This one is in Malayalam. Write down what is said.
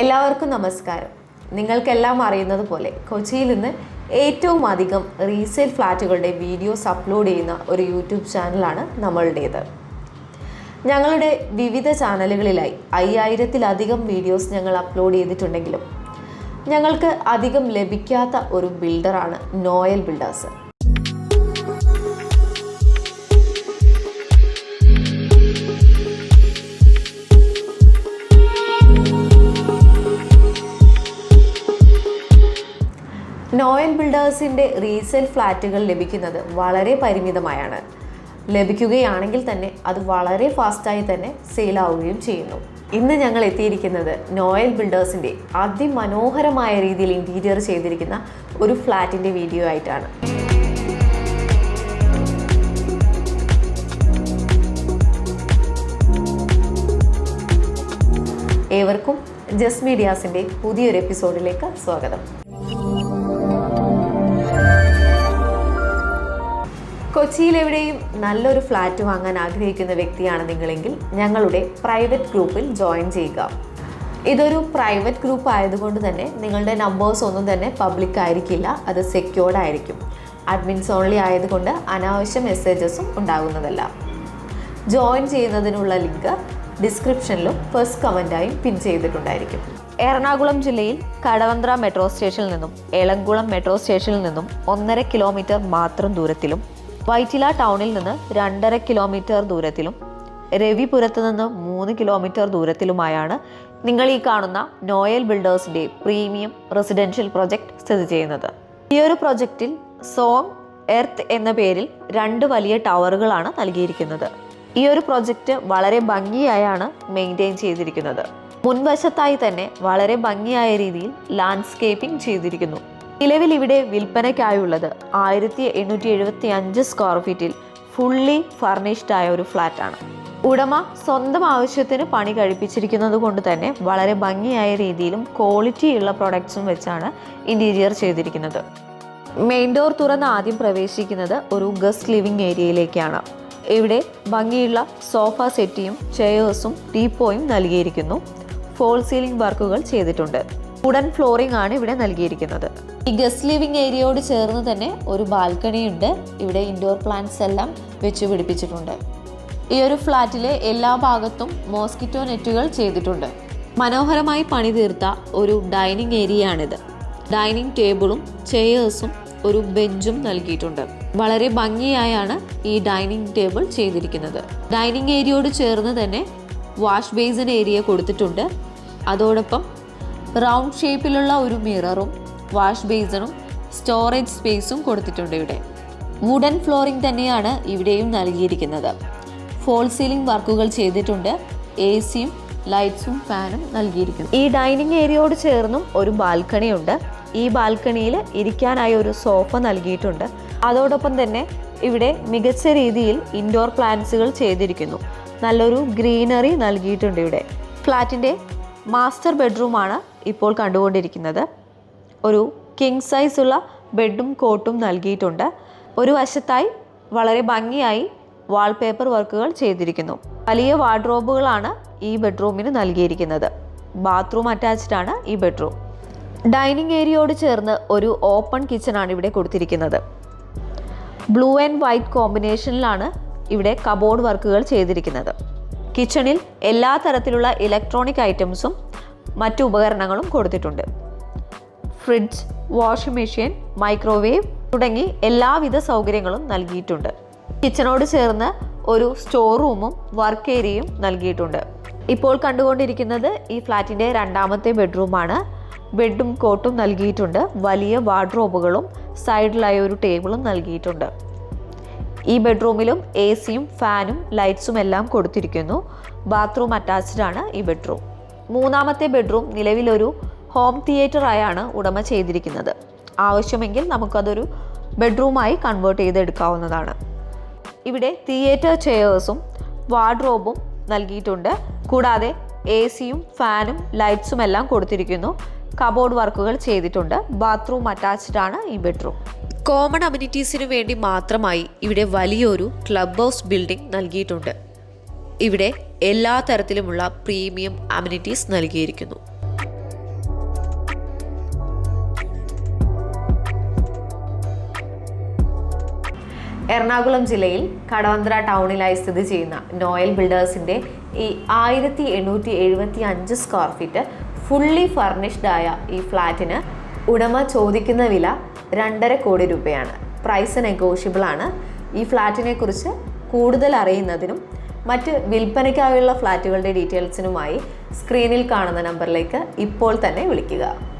എല്ലാവർക്കും നമസ്കാരം. നിങ്ങൾക്കെല്ലാം അറിയുന്നത് പോലെ കൊച്ചിയിൽ നിന്ന് ഏറ്റവും അധികം റീസെയിൽ ഫ്ലാറ്റുകളുടെ വീഡിയോസ് അപ്ലോഡ് ചെയ്യുന്ന ഒരു യൂട്യൂബ് ചാനലാണ് നമ്മളുടേത്. ഞങ്ങളുടെ വിവിധ ചാനലുകളിലായി അയ്യായിരത്തിലധികം വീഡിയോസ് ഞങ്ങൾ അപ്ലോഡ് ചെയ്തിട്ടുണ്ടെങ്കിലും ഞങ്ങൾക്ക് അധികം ലഭിക്കാത്ത ഒരു ബിൽഡറാണ് നോയൽ ബിൽഡേഴ്സ് നോയൽ ബിൽഡേഴ്സിന്റെ റീസെയിൽ ഫ്ലാറ്റുകൾ ലഭിക്കുന്നത് വളരെ പരിമിതമായാണ്. ലഭിക്കുകയാണെങ്കിൽ തന്നെ അത് വളരെ ഫാസ്റ്റായി തന്നെ സെയിലാവുകയും ചെയ്യുന്നു. ഇന്ന് ഞങ്ങൾ എത്തിയിരിക്കുന്നത് നോയൽ ബിൽഡേഴ്സിന്റെ അതിമനോഹരമായ രീതിയിൽ ഇന്റീരിയർ ചെയ്തിരിക്കുന്ന ഒരു ഫ്ലാറ്റിന്റെ വീഡിയോ ആയിട്ടാണ്. ഏവർക്കും ജസ് മീഡിയാസിന്റെ പുതിയൊരു എപ്പിസോഡിലേക്ക് സ്വാഗതം. കൊച്ചിയിൽ എവിടെയും നല്ലൊരു ഫ്ലാറ്റ് വാങ്ങാൻ ആഗ്രഹിക്കുന്ന വ്യക്തിയാണ് നിങ്ങളെങ്കിൽ ഞങ്ങളുടെ പ്രൈവറ്റ് ഗ്രൂപ്പിൽ ജോയിൻ ചെയ്യുക. ഇതൊരു പ്രൈവറ്റ് ഗ്രൂപ്പ് ആയതുകൊണ്ട് തന്നെ നിങ്ങളുടെ നമ്പേഴ്സ് ഒന്നും തന്നെ പബ്ലിക് ആയിരിക്കില്ല അത് സെക്യൂർഡ് ആയിരിക്കും. അഡ്മിൻസ് ഓൺലി ആയതുകൊണ്ട് അനാവശ്യ മെസ്സേജസും ഉണ്ടാകുന്നതല്ല. ജോയിൻ ചെയ്യുന്നതിനുള്ള ലിങ്ക് ഡിസ്ക്രിപ്ഷനിലും ഫസ്റ്റ് കമന്റായും പിൻ ചെയ്തിട്ടുണ്ടായിരിക്കും. എറണാകുളം ജില്ലയിൽ കടവന്ത്ര മെട്രോ സ്റ്റേഷനിൽ നിന്നും എളംകുളം മെട്രോ സ്റ്റേഷനിൽ നിന്നും ഒന്നര കിലോമീറ്റർ മാത്രം ദൂരത്തിലും വൈറ്റില ടൗണിൽ നിന്ന് രണ്ടര കിലോമീറ്റർ ദൂരത്തിലും രവിപുരത്ത് നിന്ന് മൂന്ന് കിലോമീറ്റർ ദൂരത്തിലുമായാണ് നിങ്ങൾ ഈ കാണുന്ന നോയൽ ബിൽഡേഴ്സിന്റെ പ്രീമിയം റെസിഡൻഷ്യൽ പ്രൊജക്ട് സ്ഥിതി ചെയ്യുന്നത്. ഈ ഒരു പ്രൊജക്റ്റിൽ സോങ് എർത്ത് എന്ന പേരിൽ രണ്ട് വലിയ ടവറുകളാണ് നൽകിയിരിക്കുന്നത്. ഈ ഒരു പ്രൊജക്റ്റ് വളരെ ഭംഗിയായാണ് മെയിന്റെയിൻ ചെയ്തിരിക്കുന്നത്. മുൻവശത്തായി തന്നെ വളരെ ഭംഗിയായ രീതിയിൽ ലാൻഡ്സ്കേപ്പിംഗ് ചെയ്തിരിക്കുന്നു. നിലവിൽ ഇവിടെ വിൽപ്പനയ്ക്കായുള്ളത് ആയിരത്തി എണ്ണൂറ്റി എഴുപത്തി അഞ്ച് സ്ക്വയർ ഫീറ്റിൽ ഫുള്ളി ഫർണിഷ്ഡ് ആയ ഒരു ഫ്ലാറ്റാണ്. ഉടമ സ്വന്തം ആവശ്യത്തിന് പണി കഴിപ്പിച്ചിരിക്കുന്നത് കൊണ്ട് തന്നെ വളരെ ഭംഗിയായ രീതിയിലും ക്വാളിറ്റിയുള്ള പ്രൊഡക്ട്സും വെച്ചാണ് ഇന്റീരിയർ ചെയ്തിരിക്കുന്നത്. മെയിൻ ഡോർ തുറന്ന് ആദ്യം പ്രവേശിക്കുന്നത് ഒരു ഗസ്റ്റ് ലിവിംഗ് ഏരിയയിലേക്കാണ് ഇവിടെ ഭംഗിയുള്ള സോഫ സെറ്റിയും ചെയേഴ്സും ടീപ്പോയും നൽകിയിരിക്കുന്നു. ഫോൾ സീലിംഗ് വർക്കുകൾ ചെയ്തിട്ടുണ്ട്. വുഡൻ ഫ്ലോറിംഗ് ആണ് ഇവിടെ നൽകിയിരിക്കുന്നത്. ഈ ഗസ്റ്റ് ലിവിംഗ് ഏരിയയോട് ചേർന്ന് തന്നെ ഒരു ബാൽക്കണി ഉണ്ട്. ഇവിടെ ഇൻഡോർ പ്ലാന്റ്സ് എല്ലാം വെച്ച് പിടിപ്പിച്ചിട്ടുണ്ട്. ഈ ഒരു ഫ്ലാറ്റിലെ എല്ലാ ഭാഗത്തും മോസ്കിറ്റോ നെറ്റുകൾ ചെയ്തിട്ടുണ്ട്. മനോഹരമായി പണി തീർത്ത ഒരു ഡൈനിങ് ഏരിയയാണിത് ഡൈനിങ് ടേബിളും ചെയേഴ്സും ഒരു ബെഞ്ചും നൽകിയിട്ടുണ്ട്. വളരെ ഭംഗിയായാണ് ഈ ഡൈനിങ് ടേബിൾ ചെയ്തിരിക്കുന്നത്. ഡൈനിങ് ഏരിയയോട് ചേർന്ന് തന്നെ വാഷ് ബേസിൻ ഏരിയ കൊടുത്തിട്ടുണ്ട്. അതോടൊപ്പം റൗണ്ട് ഷേപ്പിലുള്ള ഒരു മിററും വാഷ് ബേസണും സ്റ്റോറേജ് സ്പേസും കൊടുത്തിട്ടുണ്ട് ഇവിടെ. വുഡൻ ഫ്ലോറിംഗ് തന്നെയാണ് ഇവിടെയും നൽകിയിരിക്കുന്നത്. ഫോൾ സീലിംഗ് വർക്കുകൾ ചെയ്തിട്ടുണ്ട്. എ സിയും ലൈറ്റ്സും ഫാനും നൽകിയിരിക്കുന്നു. ഈ ഡൈനിങ് ഏരിയയോട് ചേർന്നും ഒരു ബാൽക്കണി ഉണ്ട് ഈ ബാൽക്കണിയിൽ ഇരിക്കാനായി ഒരു സോഫ നൽകിയിട്ടുണ്ട്. അതോടൊപ്പം തന്നെ ഇവിടെ മികച്ച രീതിയിൽ ഇൻഡോർ പ്ലാന്റ്സുകൾ ചെയ്തിരിക്കുന്നു. നല്ലൊരു ഗ്രീനറി നൽകിയിട്ടുണ്ട് ഇവിടെ. ഫ്ലാറ്റിന്റെ മാസ്റ്റർ ബെഡ്റൂമാണ് ഇപ്പോൾ കണ്ടുകൊണ്ടിരിക്കുന്നത്. ഒരു കിങ് സൈസുള്ള ബെഡും കോട്ടും നൽകിയിട്ടുണ്ട്. ഒരു വശത്തായി വളരെ ഭംഗിയായി വാൾപേപ്പർ വർക്കുകൾ ചെയ്തിരിക്കുന്നു. വലിയ വാർഡ്രോബുകളാണ് ഈ ബെഡ്റൂമിന് നൽകിയിരിക്കുന്നത്. ബാത്റൂം അറ്റാച്ച്ഡ് ആണ് ഈ ബെഡ്റൂം. ഡൈനിങ് ഏരിയയോട് ചേർന്ന് ഒരു ഓപ്പൺ കിച്ചണാണ് ഇവിടെ കൊടുത്തിരിക്കുന്നത്. ബ്ലൂ ആൻഡ് വൈറ്റ് കോമ്പിനേഷനിലാണ് ഇവിടെ കബോർഡ് വർക്കുകൾ ചെയ്തിരിക്കുന്നത്. കിച്ചണിൽ എല്ലാ തരത്തിലുള്ള ഇലക്ട്രോണിക് ഐറ്റംസും മറ്റു ഉപകരണങ്ങളും കൊടുത്തിട്ടുണ്ട്. ഫ്രിഡ്ജ് വാഷിംഗ് മെഷീൻ മൈക്രോവേവ് തുടങ്ങി എല്ലാവിധ സൗകര്യങ്ങളും നൽകിയിട്ടുണ്ട്. കിച്ചണോട് ചേർന്ന് ഒരു സ്റ്റോർ റൂമും വർക്ക് ഏരിയയും നൽകിയിട്ടുണ്ട്. ഇപ്പോൾ കണ്ടുകൊണ്ടിരിക്കുന്നത് ഈ ഫ്ലാറ്റിന്റെ രണ്ടാമത്തെ ബെഡ്റൂമാണ് ബെഡും കോട്ടും നൽകിയിട്ടുണ്ട്. വലിയ വാർഡ്രോബുകളും സൈഡിലായി ഒരു ടേബിളും നൽകിയിട്ടുണ്ട്. ഈ ബെഡ്റൂമിലും എ സിയും ഫാനും ലൈറ്റ്സും എല്ലാം കൊടുത്തിരിക്കുന്നു. ബാത്റൂം അറ്റാച്ച്ഡ് ആണ് ഈ ബെഡ്റൂം. മൂന്നാമത്തെ ബെഡ്റൂം നിലവിലൊരു ഹോം തിയേറ്ററായാണ് ഉടമ ചെയ്തിരിക്കുന്നത്. ആവശ്യമെങ്കിൽ നമുക്കതൊരു ബെഡ്റൂമായി കൺവേർട്ട് ചെയ്തെടുക്കാവുന്നതാണ്. ഇവിടെ തിയേറ്റർ ചെയേഴ്സും വാർഡ്രോബും നൽകിയിട്ടുണ്ട്. കൂടാതെ എ സിയും ഫാനും ലൈറ്റ്സും എല്ലാം കൊടുത്തിരിക്കുന്നു. കബോർഡ് വർക്കുകൾ ചെയ്തിട്ടുണ്ട്. ബാത്റൂം അറ്റാച്ച്ഡ് ആണ് ഈ ബെഡ്റൂം. കോമൺ അമ്യൂണിറ്റീസിനു വേണ്ടി മാത്രമായി ഇവിടെ വലിയൊരു ക്ലബ് ഹൗസ് ബിൽഡിംഗ് നൽകിയിട്ടുണ്ട്. ഇവിടെ എല്ലാ തരത്തിലുമുള്ള പ്രീമിയം അമ്യൂണിറ്റീസ് നൽകിയിരിക്കുന്നു. എറണാകുളം ജില്ലയിൽ കടവന്ത്ര ടൗണിലായി സ്ഥിതി ചെയ്യുന്ന നോയൽ ബിൽഡേഴ്സിന്റെ ഈ ആയിരത്തി എണ്ണൂറ്റി എഴുപത്തി അഞ്ച് സ്ക്വയർ ഫീറ്റ് ഫുള്ളി ഫർണിഷ്ഡായ ഈ ഫ്ലാറ്റിന് ഉടമ ചോദിക്കുന്ന വില രണ്ടര കോടി രൂപയാണ്. പ്രൈസ് നെഗോഷ്യബിൾ ആണ്. ഈ ഫ്ലാറ്റിനെ കുറിച്ച് കൂടുതൽ അറിയുന്നതിനും മറ്റ് വിൽപ്പനയ്ക്കായുള്ള ഫ്ലാറ്റുകളുടെ ഡീറ്റെയിൽസിനുമായി സ്ക്രീനിൽ കാണുന്ന നമ്പറിലേക്ക് ഇപ്പോൾ തന്നെ വിളിക്കുക.